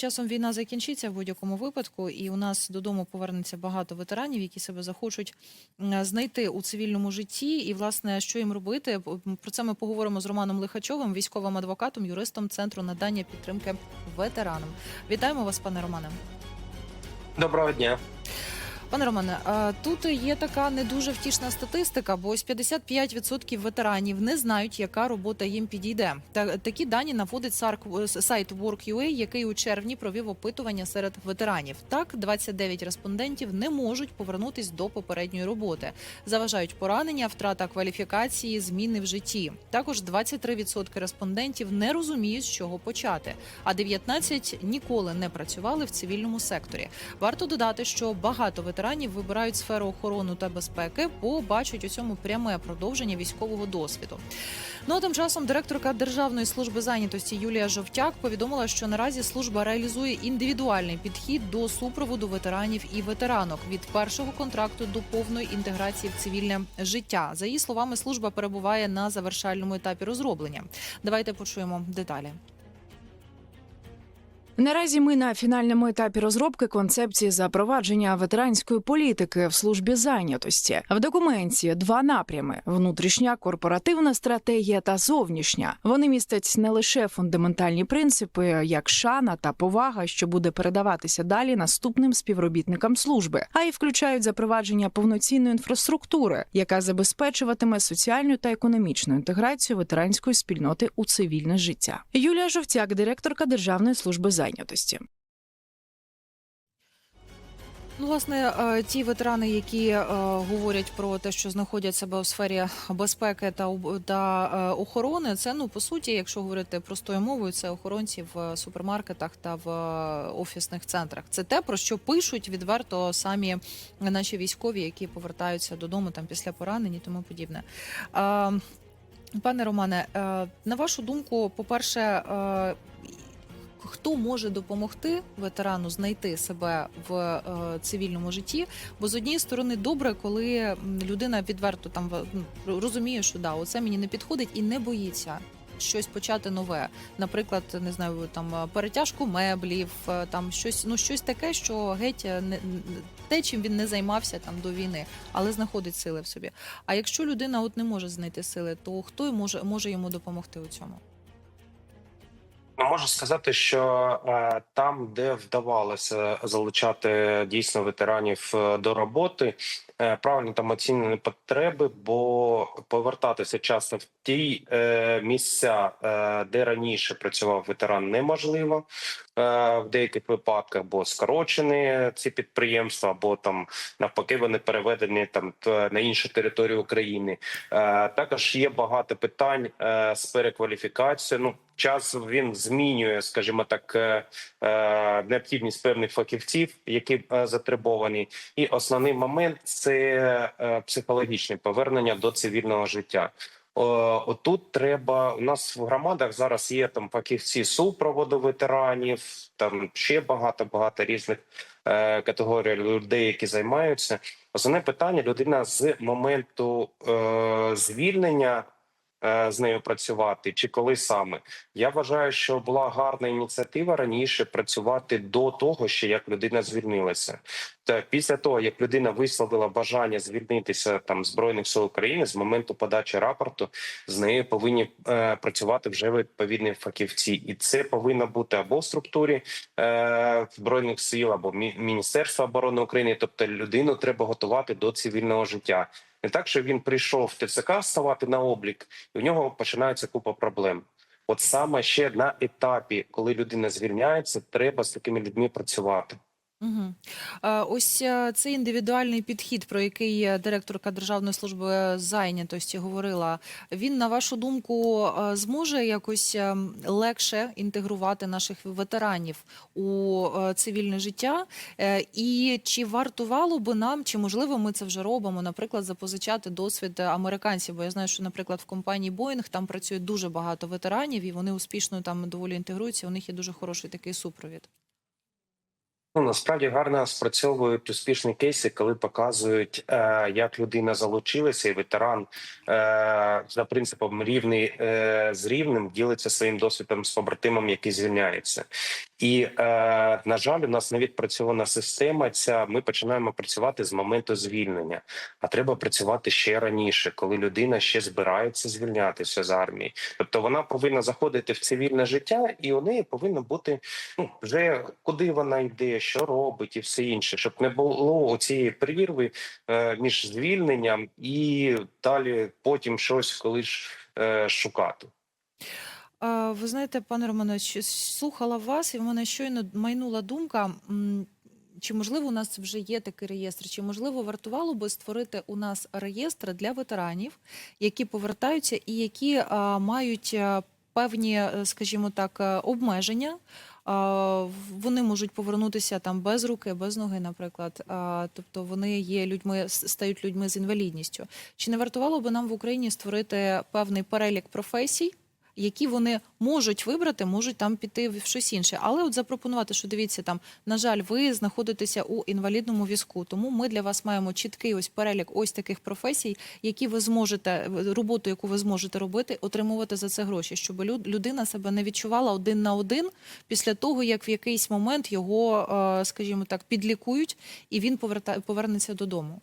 часом війна закінчиться в будь-якому випадку, і у нас додому повернеться багато ветеранів, які себе захочуть знайти у цивільному житті. І власне, що їм робити? Про це ми поговоримо з Романом Лихачовим, військовим адвокатом, юристом центру надання підтримки ветеранам. Вітаємо вас, пане Романе. Доброго дня. Пане Романе, тут є така не дуже втішна статистика, бо ось 55% ветеранів не знають, яка робота їм підійде. Та такі дані наводить сарк- сайт Work.ua, який у червні провів опитування серед ветеранів. Так, 29 респондентів не можуть повернутись до попередньої роботи. Заважають поранення, втрата кваліфікації, зміни в житті. Також 23% респондентів не розуміють, з чого почати. А 19 ніколи не працювали в цивільному секторі. Варто додати, що багато ветеранів вибирають сферу охорони та безпеки, бо бачать у цьому пряме продовження військового досвіду. Ну а тим часом директорка Державної служби зайнятості Юлія Жовтяк повідомила, що наразі служба реалізує індивідуальний підхід до супроводу ветеранів і ветеранок від першого контракту до повної інтеграції в цивільне життя. За її словами, служба перебуває на завершальному етапі розроблення. Давайте почуємо деталі. Наразі ми на фінальному етапі розробки концепції запровадження ветеранської політики в службі зайнятості. В документі два напрями: внутрішня корпоративна стратегія та зовнішня. Вони містять не лише фундаментальні принципи, як шана та повага, що буде передаватися далі наступним співробітникам служби, а й включають запровадження повноцінної інфраструктури, яка забезпечуватиме соціальну та економічну інтеграцію ветеранської спільноти у цивільне життя. Юлія Жовтяк, директорка Державної служби зайнятості. Ну, власне, е, ті ветерани, які е, говорять про те, що знаходять себе у сфері безпеки та та е, охорони, це ну по суті, якщо говорити простою мовою, це охоронці в супермаркетах та в офісних центрах. Це те, про що пишуть відверто самі наші військові, які повертаються додому там після поранень і тому подібне. Пане Романе, на вашу думку, по-перше, е, хто може допомогти ветерану знайти себе в е, цивільному житті? Бо з однієї сторони добре, коли людина відверто там ну, розуміє, що да, оце мені не підходить і не боїться. Щось почати нове, наприклад, не знаю, там е, перетяжку меблів, е, там щось, ну щось таке, що геть не те, чим він не займався там до війни, але знаходить сили в собі. А якщо людина от не може знайти сили, то хто може, може йому допомогти у цьому? Ну, можу сказати, що е, там, де вдавалося залучати дійсно ветеранів е, до роботи, е, правильно там оцінені потреби, бо повертатися часто в ті місця, де раніше працював ветеран, неможливо в деяких випадках, бо скорочені ці підприємства, або там навпаки вони переведені там на іншу територію України. Також є багато питань з перекваліфікацією. Ну час він змінює, скажімо так, е, е, необхідність певних фахівців, які е, затребовані. І основний момент це психологічне повернення до цивільного життя. Отут треба у нас в громадах зараз є там фахівці супроводу ветеранів, там ще багато багато різних е, категорій людей, які займаються. Основне питання людина з моменту е, звільнення з нею працювати, чи коли саме я вважаю, що була гарна ініціатива раніше працювати до того, ще як людина звільнилася. Та після того, як людина висловила бажання звільнитися там збройних сил України з моменту подачі рапорту, з нею повинні е, працювати вже відповідні фахівці, і це повинно бути або в структурі е, збройних сил, або Міністерства оборони України. Тобто людину треба готувати до цивільного життя. Не так, що він прийшов в ТЦК ставати на облік, і в нього починається купа проблем. От саме ще на етапі, коли людина звільняється, треба з такими людьми працювати. Угу. Ось е, цей індивідуальний підхід, про який е, директорка Державної служби зайнятості говорила, він, на вашу думку, зможе якось легше інтегрувати наших ветеранів у цивільне життя? І чи вартувало би нам, чи можливо ми це вже робимо, наприклад, запозичати досвід американців? Бо я знаю, що, наприклад, в компанії Boeing там працює дуже багато ветеранів, і вони успішно там доволі інтегруються. У них є дуже хороший такий супровід. Ну насправді гарно спрацьовують успішні кейси, коли показують, е, як людина залучилася, і ветеран е, за принципом рівний е, з рівним ділиться своїм досвідом з побратимом, який звільняється. І е, на жаль, у нас не відпрацьована система. Ця ми починаємо працювати з моменту звільнення. А треба працювати ще раніше, коли людина ще збирається звільнятися з армії. Тобто вона повинна заходити в цивільне життя, і у неї повинно бути ну вже куди вона йде, що робить, і все інше, щоб не було цієї перерви е, між звільненням і далі потім щось коли е, шукати. Ви знаєте, пане Романе, слухала вас, і в мене щойно майнула думка. Чи можливо у нас вже є такий реєстр? Чи можливо вартувало би створити у нас реєстр для ветеранів, які повертаються і які а, мають а, певні, е, скажімо так, е, обмеження? А, Вони можуть повернутися там без руки, без ноги, наприклад. А, Тобто вони є людьми, стають людьми з інвалідністю. Чи не вартувало би нам в Україні створити певний перелік професій? Які вони можуть вибрати, можуть там піти в щось інше. Але от запропонувати, що дивіться, там на жаль, ви знаходитеся у інвалідному візку, тому ми для вас маємо чіткий ось перелік ось таких професій, які ви зможете роботу, яку ви зможете робити, отримувати за це гроші, щоб люд- людина себе не відчувала один на один після того, як в якийсь момент його, е, скажімо так, підлікують, і він повернеться додому.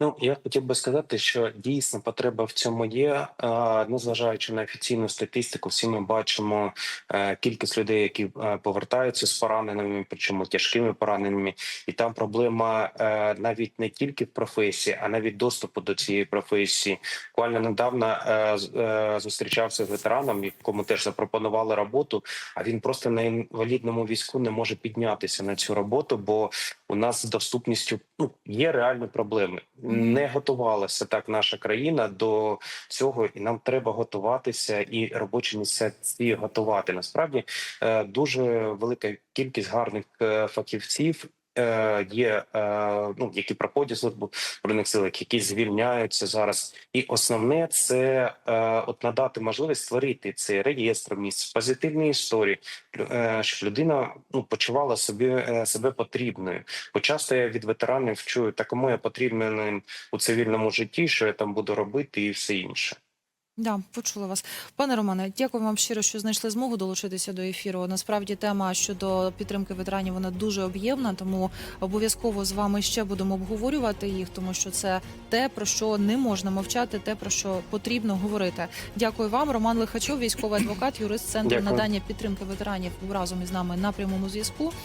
Ну я хотів би сказати, що дійсно потреба в цьому є. Незважаючи на офіційну статистику, всі ми бачимо е, кількість людей, які е, повертаються з пораненими, причому тяжкими пораненими, і там проблема е, навіть не тільки в професії, а навіть доступу до цієї професії. Буквально недавно зустрічався з ветераном, якому теж запропонували роботу. А він просто на інвалідному візку не може піднятися на цю роботу, бо у нас з доступністю ну є реальні проблеми. Не готувалася так наша країна до цього, і нам треба готуватися і робочі місця ці готувати. Насправді е, дуже велика кількість гарних е, фахівців. Е, Є е, ну які проходять службу збройних силах, які звільняються зараз, і основне це е, от надати можливість створити цей реєстр місць, позитивні історії, щоб людина ну почувала собі себе потрібною. Бо часто я від ветеранів чую, та кому я потрібен у цивільному житті, що я там буду робити, і все інше. Да, почула вас, пане Романе. Дякую вам щиро, що знайшли змогу долучитися до ефіру. Насправді тема щодо підтримки ветеранів вона дуже об'ємна, тому обов'язково з вами ще будемо обговорювати їх, тому що це те, про що не можна мовчати, те про що потрібно говорити. Дякую вам, Роман Лихачов, військовий адвокат, юрист центру Дякую. надання підтримки ветеранів разом із нами на прямому зв'язку.